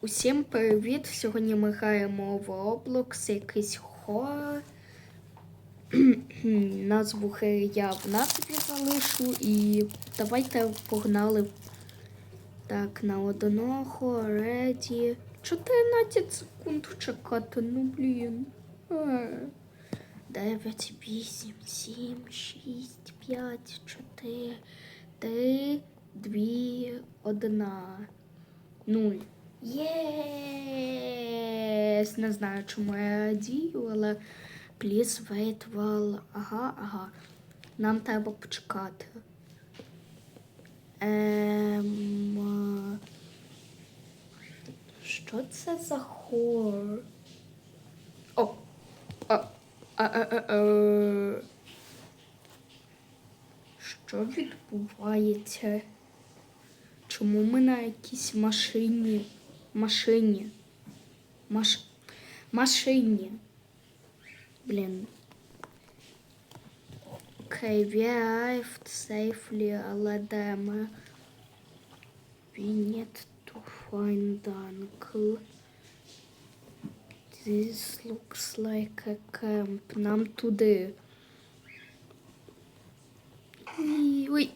Усім привіт! Сьогодні ми граємо в Roblox якийсь хоррор. Назву гри я в назві залишу і давайте погнали так на одного реді. 14 секунд чекати, ну блін. Е. 9, 8, 7, 6, 5, 4, 3, 2, 1, 0. Єс! Не знаю, чому я радію, але please wait. Ага, ага. Нам треба почекати. Ем... Що це за хор? О! А, а. Що відбувається? Чому ми на якійсь машині? Машині. Маш... Машині. Блін. Окей, we arrived safely, але де ми? We need to find uncle. This looks like a camp. Нам туди. Ой, ой.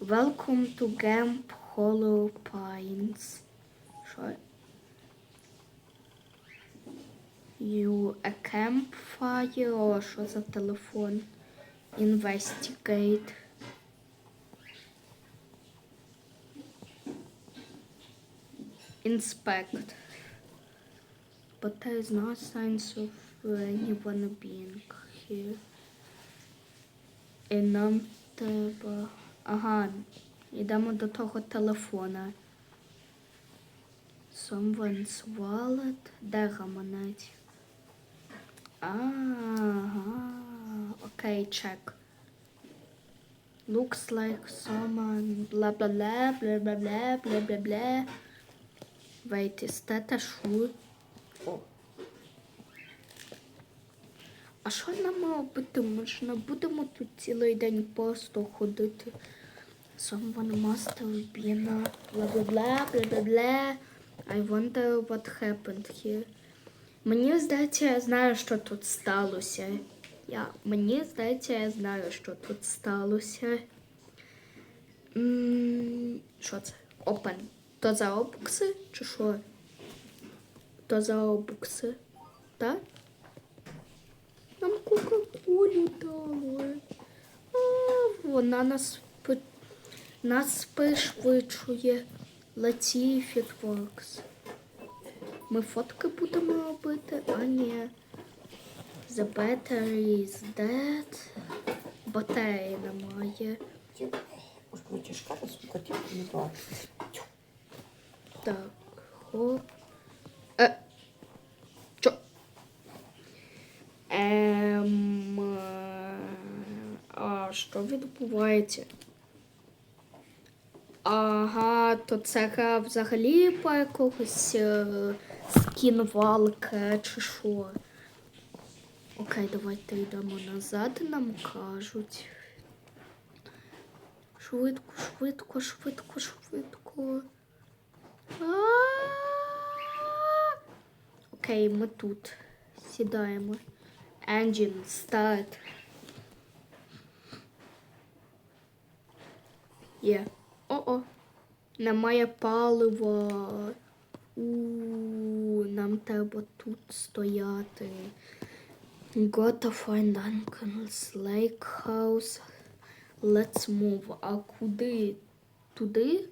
Welcome to Camp Hollow Pines. Що? You a campfire? О, що за телефон? Investigate. Inspect. But there is no signs of anyone being here. І нам треба. Ага, йдемо до того телефона. Someone's wallet. Де гаманець? Ага. Окей, check. Looks like someone blah blah blah blah blah blah blah blah blah. Wait, is that a shoe? А що нам робити? Ми ж не будемо тут цілий день просто ходити. Blah blah blah blah blah blah. I wonder what happened here. Мені здається, я знаю, що тут сталося. Я, мені здається, я знаю, що тут сталося. Що це? Open. То за обукси чи що? То за обукси. Так? Нам Кока-Колю дали. А, вона нас, нас пришвидшує. Латіфі Творкс. Ми фотки будемо робити, а ні. The battery is dead. Батареї немає. Так, хоп. Е. Чо? Ем. е, А що відбувається? Ага, то це гра взагалі по якогось е, скінвалка чи що. Окей, давайте йдемо назад, нам кажуть. Швидко, швидко, швидко, швидко. А-а-а! Окей, ми тут сідаємо. Engine start. Є. О-о. Немає палива. У, нам треба тут стояти. Gotta find Uncle's Lake House. Let's move. А куди? Туди?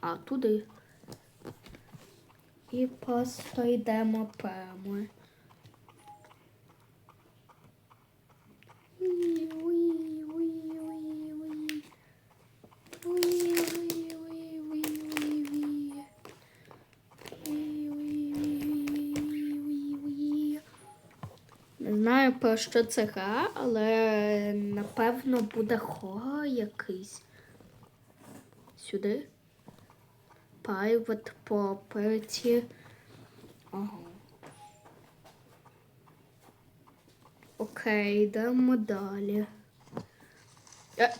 А, туди. І просто йдемо прямо. Не знаю про що це гра, але напевно буде хоррор якийсь. Сюди. Private property. Ага. Окей, йдемо далі. Е.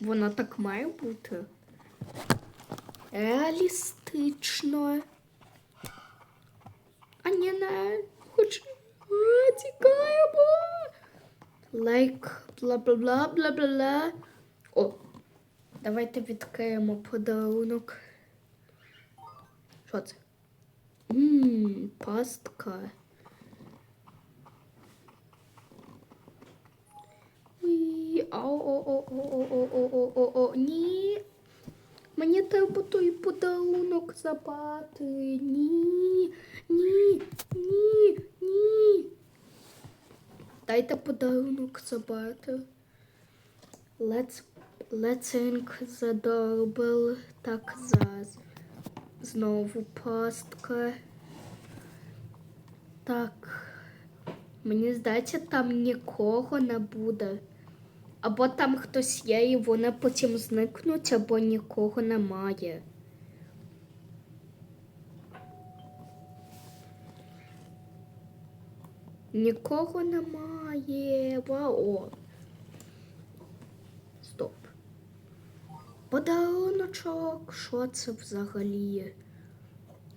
Воно так має бути. Реалістично. А не. Хоч. А, тікаємо. Лайк, бла бла бла бла бла бла. О, давайте відкриємо подарунок. Що це? Ммм, пастка. Уй, ау, о, о, о, о, о, о, о, о, о, ні. Мені треба той подарунок забрати. Ні, ні, ні, ні. Дайте подарунок забрати. Let's, let's ink the doorbell. Так, зараз. Знову пастка. Так. Мені здається, там нікого не буде. Або там хтось є, і вони потім зникнуть, або нікого немає. Нікого немає. Вау. Стоп. Подаруночок. Що це взагалі?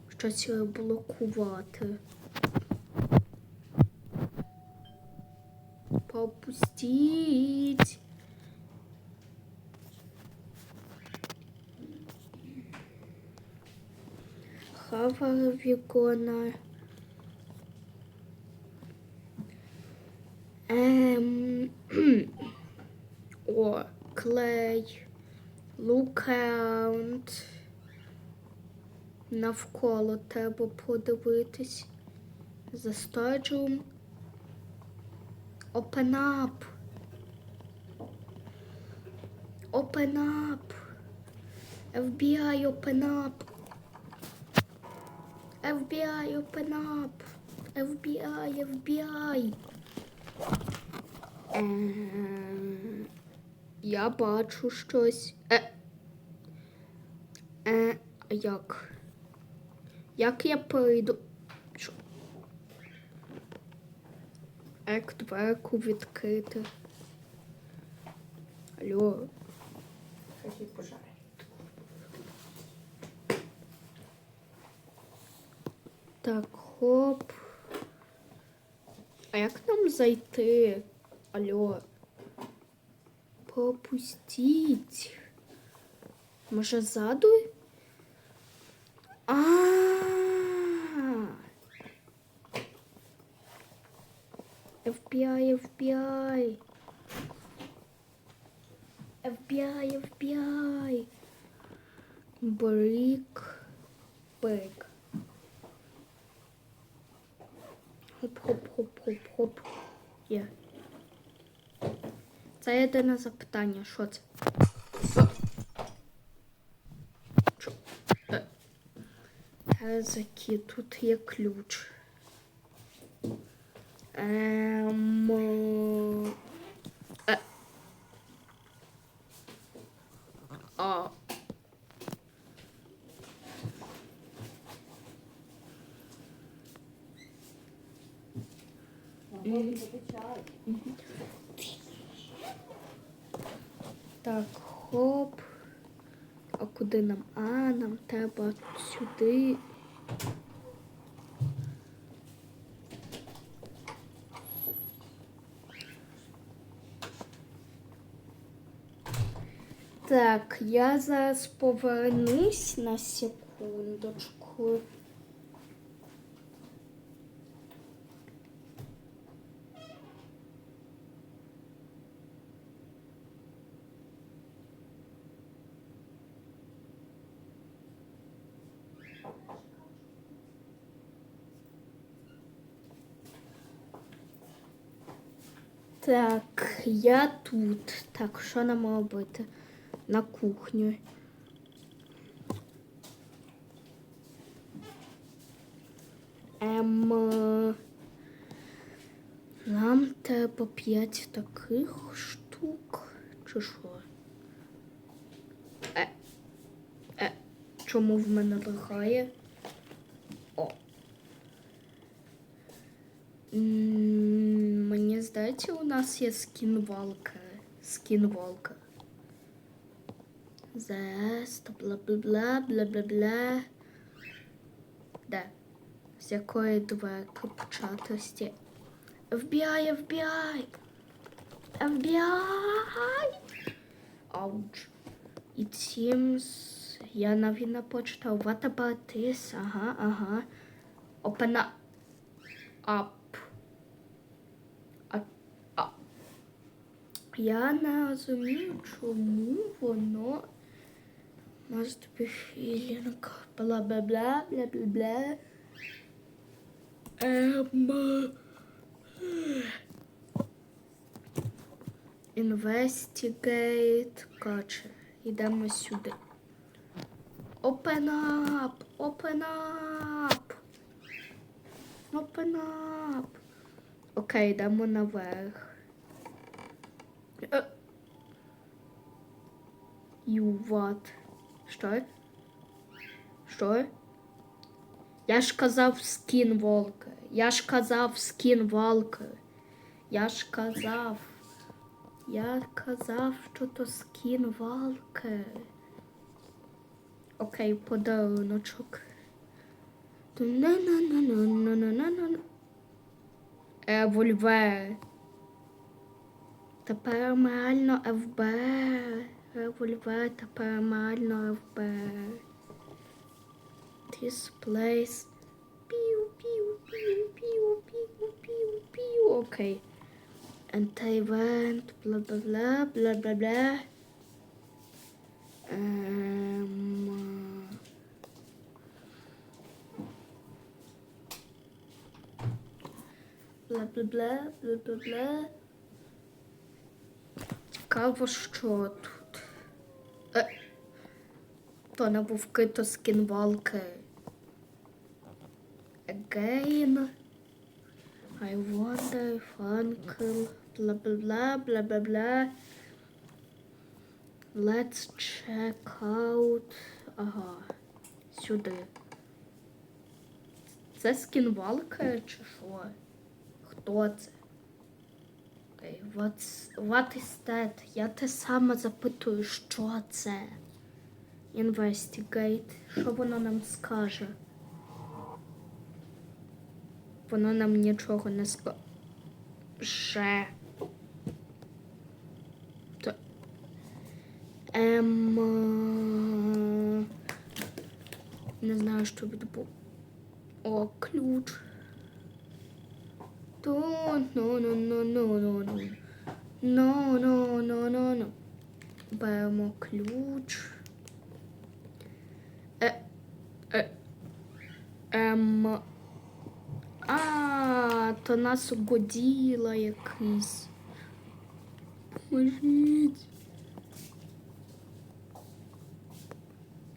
Щось блокувати. Попустіть. Хавар вікона. Ем... О, клей. Лукаунт. Навколо треба подивитись. За стаджем. Open up. Open up. FBI, open up. FBI, open up. FBI, FBI. Ем, Я бачу щось. Е. Е, як? Як я прийду? Як дверку відкрити? Алло. Щось пожарить. Так, хоп. А як нам зайти? Алло. Пропустіть. Може, ззаду? А. FBI, FBI. FBI, FBI. Брик. Брик. Хоп-хоп-хоп-хоп-хоп. Є. Це єдине запитання. Що це? Що? Е. Гезакі, тут є ключ. Ем... Е. А. Так, хоп. А куди нам? А, нам треба сюди. Так, я зараз повернусь на секундочку. Так, я тут. Так, що нам робити? На кухню. Ем, е, нам треба п'ять таких штук. Чи що? Е, е, чому в мене лагає? О. Мені здається, у нас є скін волка. Скін волка. Зест, бла-бла-бла, бла-бла-бла. Де? З якої дверки початості? FBI, FBI! FBI! Ауч. It seems я навіть почитав. What about this? Ага, ага. Open up. Я не розумію, чому воно must be feeling бла бла бла бла бла бла. Ем... Investigate. Каче. Йдемо сюди. Open up! Open up! Open up! Окей, йдемо наверх. Е. You what? Що? Що? Я ж казав скінволка. Я ж казав скінволка. Я ж казав. Я казав, що то скінвалки. Окей, подаруночок. На. Эвольвер. Е, Тепер реально ФБ. Vulvata Paramal Bird. This place. Pew, pew, pew, pew, pew, pew, pew. Okay. And Taiwan, blah, blah, blah, blah, blah, blah. Um, blah, blah, blah, blah, blah, blah. Цікаво, що тут. Е, то не вовки, то скінвалки. Again. I wonder if uncle blah blah blah blah blah blah. Let's check out. Ага. Сюди. Це скінвалка чи що? Хто це? Окей, what's, what is that? Я те саме запитую, що це? Investigate. Що воно нам скаже? Воно нам нічого не скаже. Ем... Не знаю, що відбу. О, ключ. То, ну, ну, ну, ну, ну, ну. Ну, ну, ну, ну, ну. Беремо ключ. Е, е, ем... А, то нас угоділа якийсь.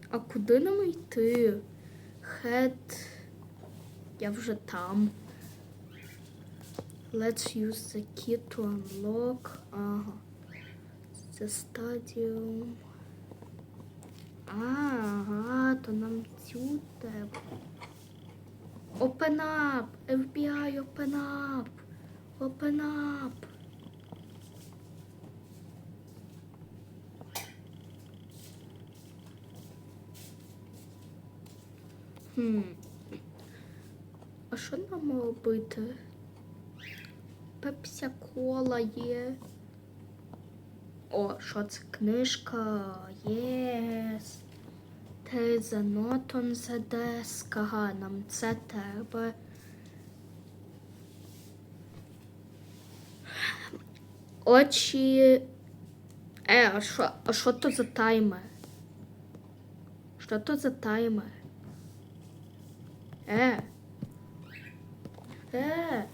А куди нам йти? Head. Я вже там. Let's use the key to unlock. Ага. The stadium. Ага, то нам цю треба. Open up! FBI, open up! Open up! Хм. А що нам робити? Пепся кола є. О, що це книжка? Єс. On the desk. Ага, нам це треба. Очі. Е, а що, а що то за таймер? Що то за таймер? Е. Е,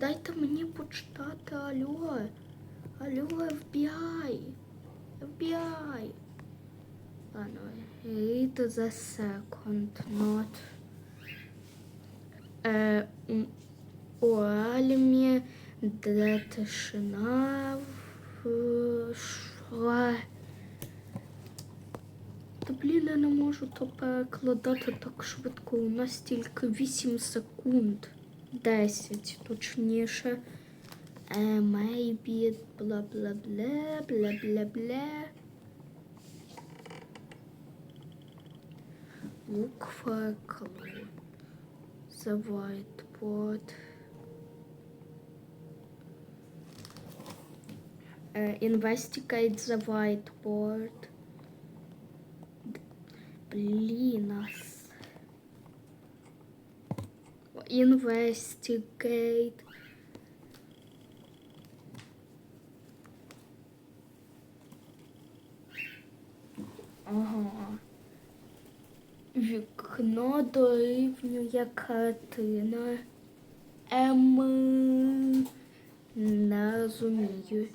дайте мені почитати, алло. Алло, FBI. FBI. Ладно, read the second note. Е, м, у Альмі, де тишина вшла. Та блін, я не можу то перекладати так швидко. У нас тільки 8 секунд. 10 точніше. Uh, maybe blah blah Look for clue. The whiteboard. Uh, investigate the whiteboard. Блін, ас. Investigate. Ага. Вікно дорівнює картина. Ем. Не розумію.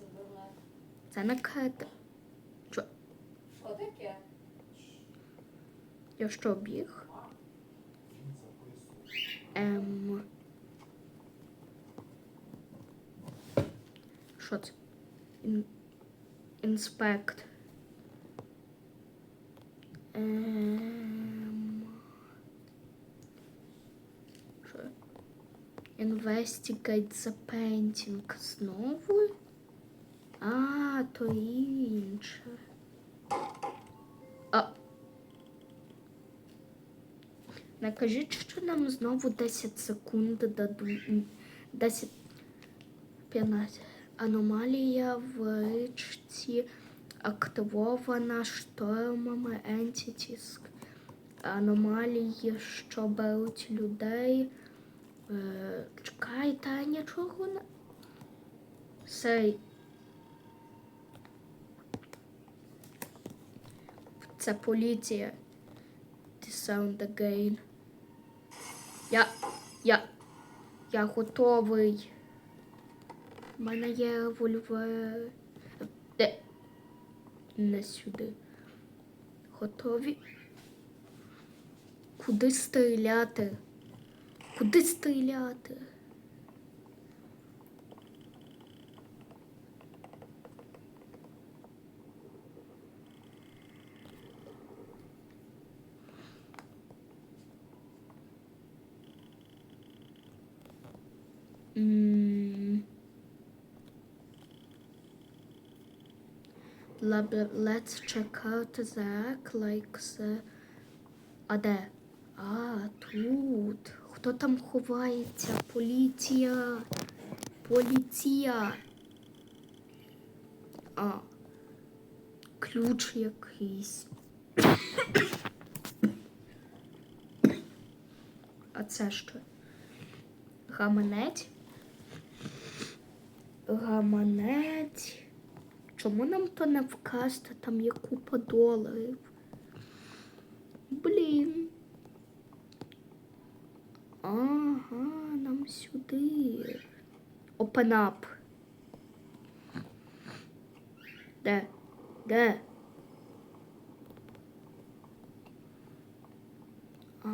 Це не карта. Що? Я що біг? Ем. Що це? Ін... Інспект. Ем. Що? Investigate the painting знову? А, то інше. А. Не кажіть, що нам знову 10 секунд дадуть. 10 15. Аномалія в річці активована штормами Ентітіс. Аномалії, що беруть людей. Е, чекайте, а нічого не. Сей. Це поліція. The sound again. Я. Я. Я готовий. У мене є револьвер. Не сюди. Готові? Куди стріляти? Куди стріляти? Mm. Lab- Let's check out the act like the... А де? А, тут. Хто там ховається? Поліція. Поліція. А. Ключ якийсь. А це що? Гаманець? Гаманець. Чому нам то не вказати? Там є купа доларів. Блін. Ага, нам сюди. Open up. Де? Де? А.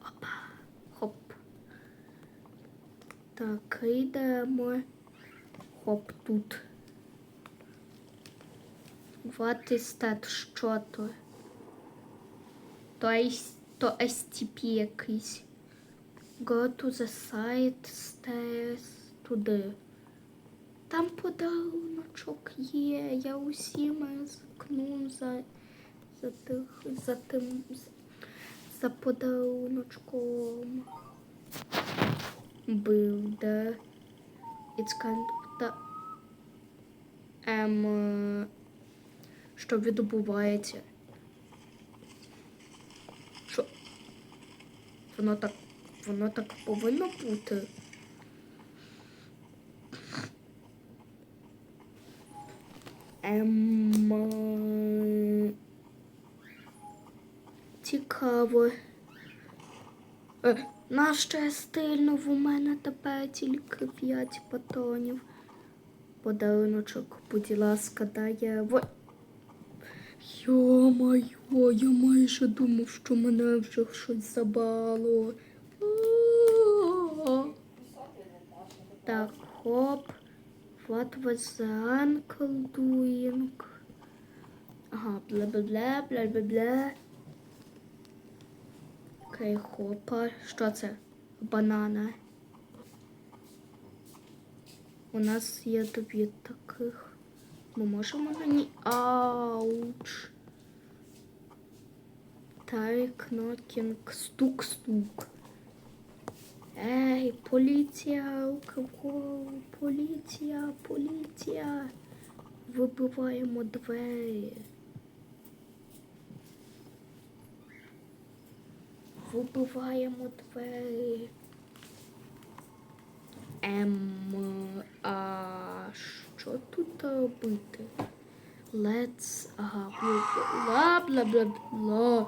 Опа. Хоп. Так, йдемо. Хоп тут. What is that? Що то? То STP якийсь. Go to the site, stairs, туди. Там подаруночок є. Я усім ризикну за, за, тих, за тим, за, подаруночком. Builder. It's kind of the... Е, що відбувається? Що? Воно так, воно так повинно бути. Ем, е, цікаво. Е, на стильно в мене тепер тільки 5 патронів. Подаруночок, будь ласка, дає. В... Йо-моє, я майже думав, що мене вже щось забало. А-а-а. Так, хоп. What was the uncle doing? Ага, бла-бла-бла, бла-бла-бла. Окей, хопа. Що це? Банана. У нас є дві таких. Ми можемо на ній. Ауч. Тайк, нокінг, стук-стук. Ей, поліція? Поліція, поліція. Вибиваємо двері. Вибиваємо двері. Ем, а що тут робити? Let's, ага, бла бла бла бла.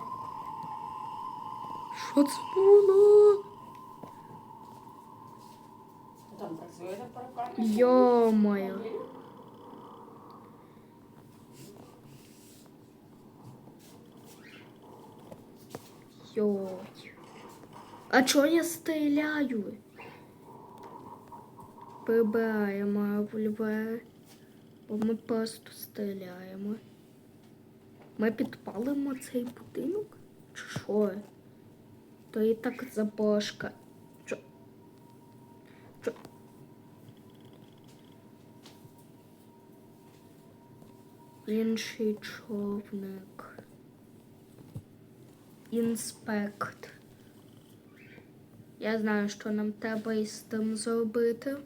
Що це було? Там працює на паркані. Йо-моє. Йой. А чого я стріляю? Прибираємо в Льве, бо ми просто стріляємо. Ми підпалимо цей будинок? Чи що? То і так заброшка. Інший човник. Інспект. Я знаю, що нам треба із тим зробити.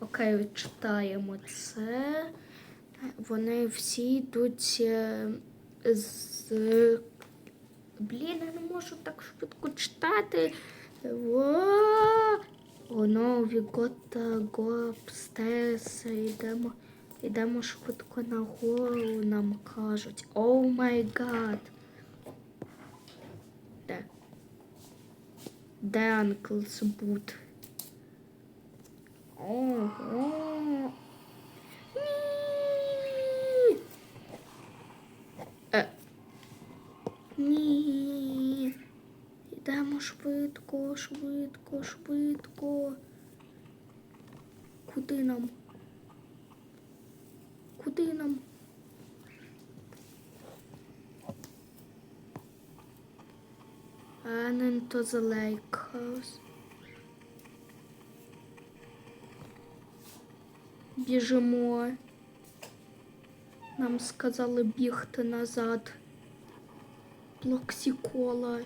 Окей, читаємо це. Вони всі йдуть е, з. Блін, я не можу так швидко читати. Во! No, we gotta go upstairs. Йдемо, йдемо швидко нагору, нам кажуть. О май гад. Де? Де Анклс Бут? Ого. Ні. Е. Ні. Йдемо швидко, швидко, швидко. Куди нам? Куди нам? And into the lake. Біжимо. Нам сказали бігти назад. Плоксікола.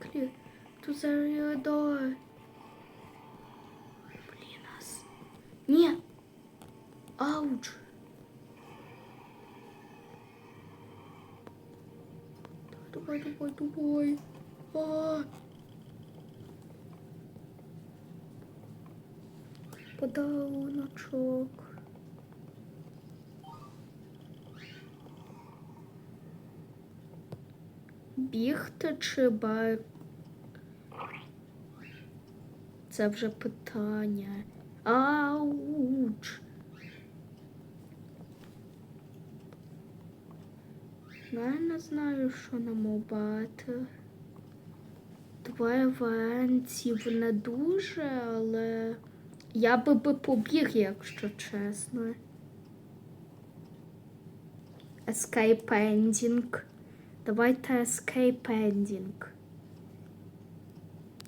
Quickly to the rear door. Блін, нас. Ні. Ауч. Давай, давай, давай. А. Подаруночок. Бігти чи бар? Це вже питання. Ауч. Я не знаю, що нам обрати. Двоє варіантів не дуже, але я би би побіг, якщо чесно. Escape ending. Давайте escape ending.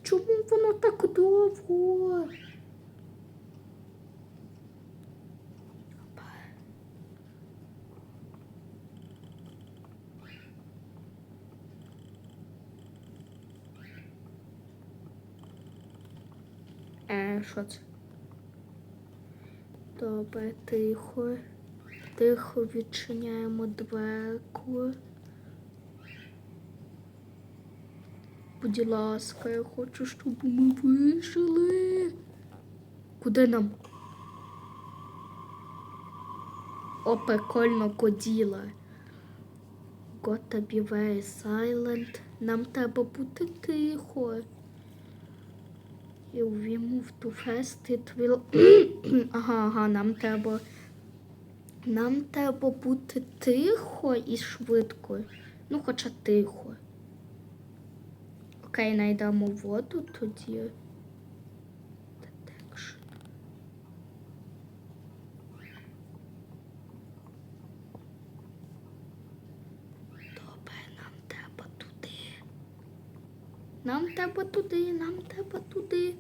Чому воно так довго? Е, що це? Добре, тихо. Тихо відчиняємо дверку. Будь ласка, я хочу, щоб ми вижили. Куди нам? О, прикольно коділа. Be very silent. Нам треба бути тихо. You remove to fast it will... ага, ага, нам треба... Нам треба бути тихо і швидко. Ну, хоча тихо. Окей, знайдемо воду тоді. Нам треба туди, нам треба туди.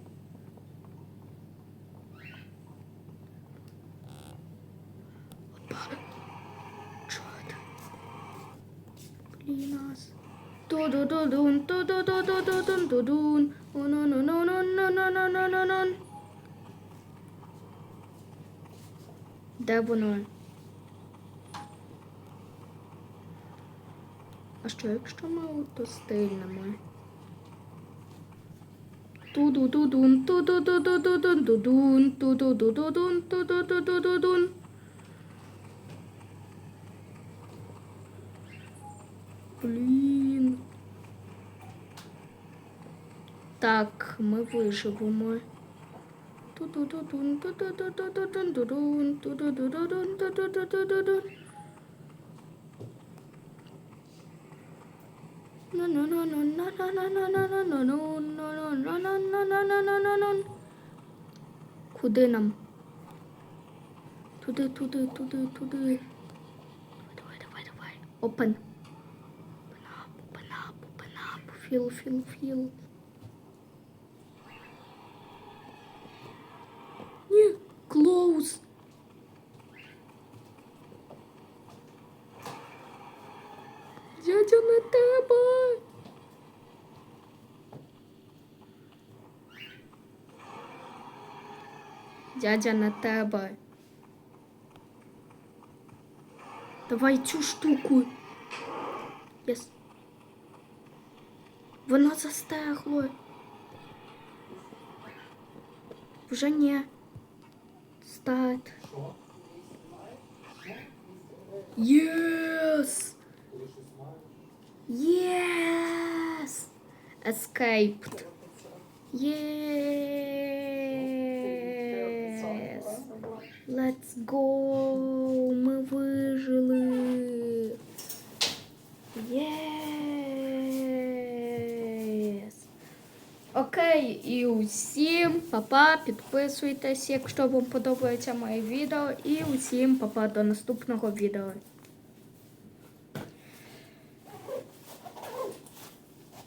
Де воно? А що, якщо ми то стильнемо? Ту-ду-ду-дун, ту-ду-ду-ду-дун, ту-ду-ду-дун, ту-ду-ду-дун, ту-ду-ду-дун. Так, ми виживемо. Куди нам? Туди, туди, туди, туди. Давай, давай, давай. Open. Open up, open up, open up. Feel, feel, feel. Ні, close. Дядя на тебе. Дядя на тебе. Давай цю штуку. Єс. Воно застегло. Вже ні. Старт. Yes! Yes! Escaped. Yes! Let's go! Ми вижили! І усім папа, підписуйтесь, якщо вам подобається моє відео, і усім папа до наступного відео.